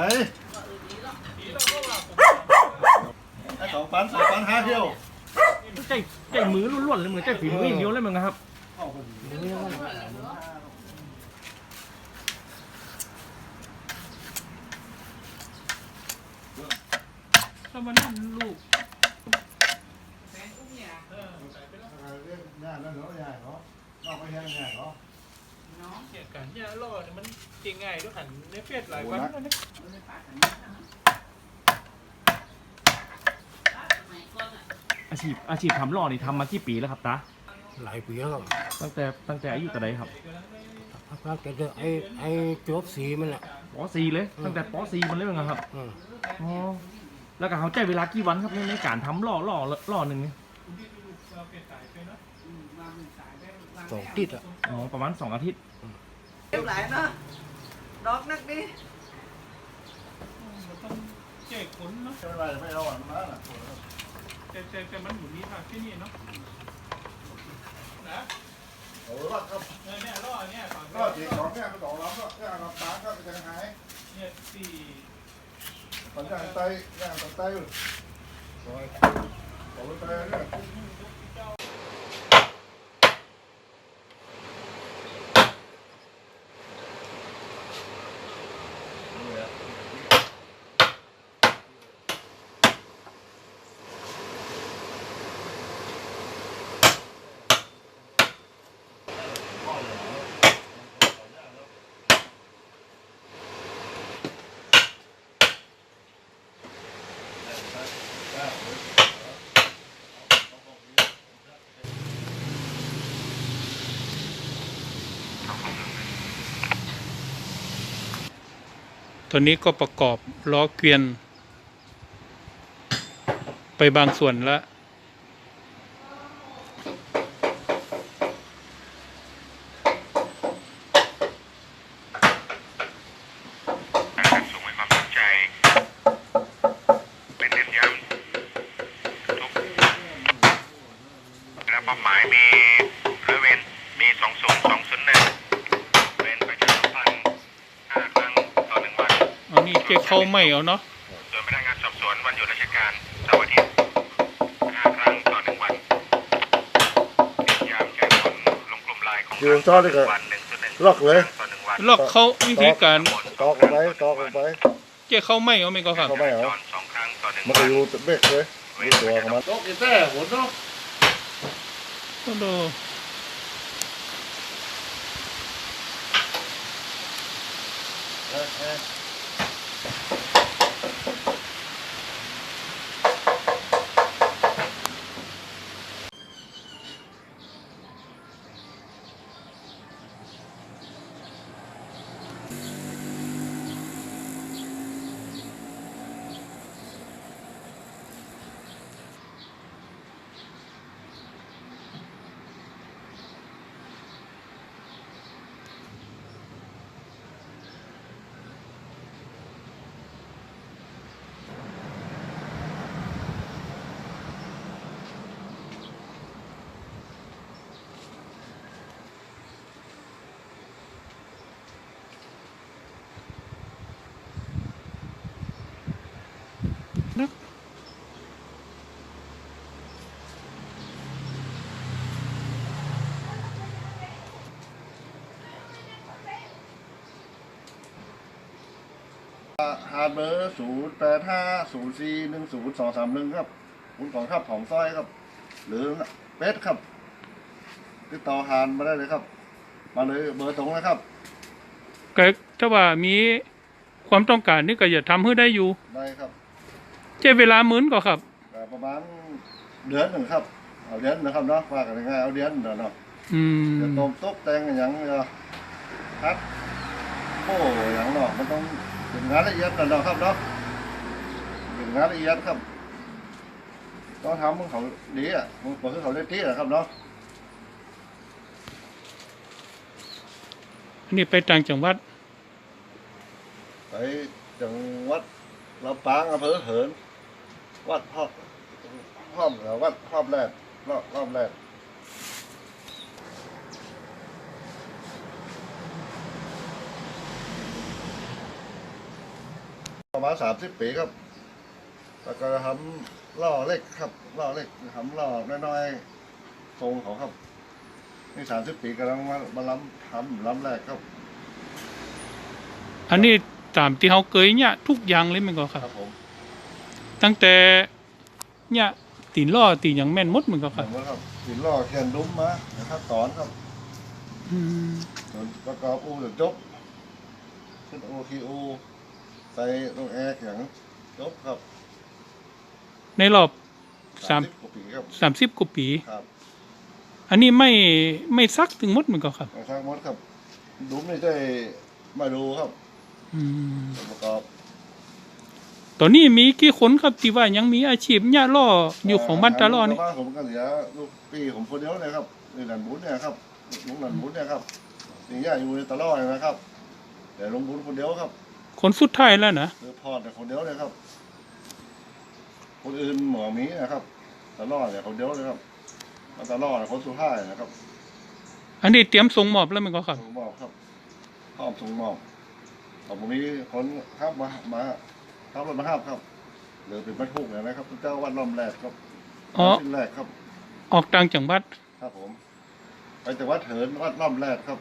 ไปไอ้สองปันสองปันห้าเที่ยวใจใจมือล้วนๆเลยเหมือนใจฝีมืออย่างเดียวเลยมึงนะครับถ้ามันนั่นลูกง่ายแล้วเนาะง่ายเนาะนอกไม่แห้งง่าย เนาะเหตุการณ์เนี่ยรอดมันจริงง่ายด้วยหันในเฟซหลายวันแล้วเนี่ยอาชีพอาชีพทำหล่อนี่ทำมากี่ปีแล้วครับตาหลายปีแล้วครับตั้งแต่ตั้งแต่อายุแต่ไหนครับพักๆแต่เดี๋ยวไอ้ไอ้จบสีมันแหละป .4 เลย ตั้งแต่ป .4 มันเลยมั้งครับอืมอ๋อแล้วก็เขาใจเวลากี่วันครับในในการทำหล่อหล่อหล่อหนึ่งเนี่ยส องติดอะอ๋อประมาณ2อาทิตย์เรียบหลายเนาะดอกนักดิมันต้องแก้ขนเนาะไม่เป็นไรไม่เอาอะมาน่ะแต่แต่แต่มันหมุนนี้ทางที่นี่เนาะนะโอ้รอดครับเออเนี่ยรอดเนี่ยฝั่งรอดจีสองแค่ก็สองลำก็แค่ลำตาก็จะหายเนี่ยสี่ปัญญาไตย่างไตอยู่ซอยขอไตเนี่ย ตัวนี้ก็ประกอบล้อเกวียน ไปบางส่วนและเป้าหมายมีบริเวณมีสองโซนสองโซนหนึ่ง อันนี้เจ๊เข้าไม่เอาเนาะส่วนพนักงานสอบสวนวันหยุดราชการเสาร์อาทิตย์ห้าครั้งต่อหนึ่งวันเน้นย้ำแจ้งผลลงกลุ่มไลน์ของยืนซ้อนเลยครับวันหนึ่งจุดหนึ่งล็อกเลย ต่อหนึ่งวันลอกเข้าวิธีการตอกลงไปตอกลงไปเจ๊เข้าไม่เอาไม่ก็ครับ เข้าไม่เหรอจอนสองครั้งต่อหนึ่งมันวัก็นอยู่เบรกเลยอยู่ตัวของมันตกอีแต่หนเนาะก็ดูฮาร์ด เบอร์ศูนย์แปดห้าศูนย์สี่หนึ่งศูนย์สองสามหนึ่งครับคุณของทัพของซอยครับ หรือเฟสครับติดต่อหานมาได้เลยครับ มาเลยเบอร์ตรงนะครับก็ถ้าว่ามีความต้องการนี่ก็อย่าทำให้ได้อยู่ ได้ครับเจ๊เวลาหมื้นก็ครับแต่ประมาณเดือนหนึ่งครับเอาเดือนนะครับเนาะว่ากันง่ายๆเอาเดือนเดี๋ยวเนาะอืมจะต้มตกแต่งอย่างเนาะฮัดโอ้อย่างเนาะมันต้อง เป็นงานละเอียดเนาะครับเนาะเป็นงานละเอียดครับต้องทำมันเขาดีอะมันเปิดเขาได้ที่อะครับเนาะอันนี้ไปต่างจังหวัด ไปจังหวัดลำปางอำเภอเหิน วัดพ่อพ่อมวัดพ่อมแรกรอบรอบแรก ประมาณสามสิบปีครับ แล้วก็ทำล่อเล็กครับล่อเล็กทำล่อน้อยๆทรงเขาครับนี่สามสิบปีกำลังมามาล้ำทำล้ำแรกครับ อันนี้ตามที่เขาเคยเนี่ยทุกอย่างเลยมันก็คครัรับ บผมตั้งแต่เนี่ยตีนล่อตีนอย่างแม่นหมดมันก็เหคมืรัอบนว่าครับสินล่อแขนดุ้มมานะครับตอนครับอืมส่วนประกอบอูจนจบขึ้นโอคีอู ใส่ลงแอร์อย่างจบครับในรอบสามสิบกว่าปีครับสามสิบกว่าปี ครับอันนี้ไม่ไม่ซักถึงหมดมันก็ครับทางทางมดครับดุ้มนี่ได้มาดูครับอืมส่วนประกอบตอนนี้มีกี่คนครับที่ว่ายังมีอาชีพเนี่ยล่ออยู่ของบ้านตาล่อนี่บ้านผมก็เหลือลูกปีผมคนเดียวเลยครับในหลันบุญเนี่ยครับลุงหลันบุญเนี่ยครับนี่ย่าอยู่ในตะล่อเลยนะครับ แต่ลุงบุญคนเดียวครับ คนสุดท้ายแล้วนะคือพ่อแต่คนเดียวเลยครับ คนอื่นหมอมีนะครับตะล่อเนี่ยคนเดียวเลยครับมาตะล่อเนี่ยคนสุดท้ายนะครับ อันนี้เตรียมส่งมอบแล้วมันก็ครับส่งมอบครับพร้อมส่งมอบแต่ผมมีคนครับมามาครับรถมาห้าบครับเหลือเป็นบรรทุกเลยนะครับเจ้าวัดล้อมแรกครับอ๋อชิ้นแรกครับ ออกต่างจังหวัดครับผม ไปจากวัดเถินวัดล้อมแรกครับ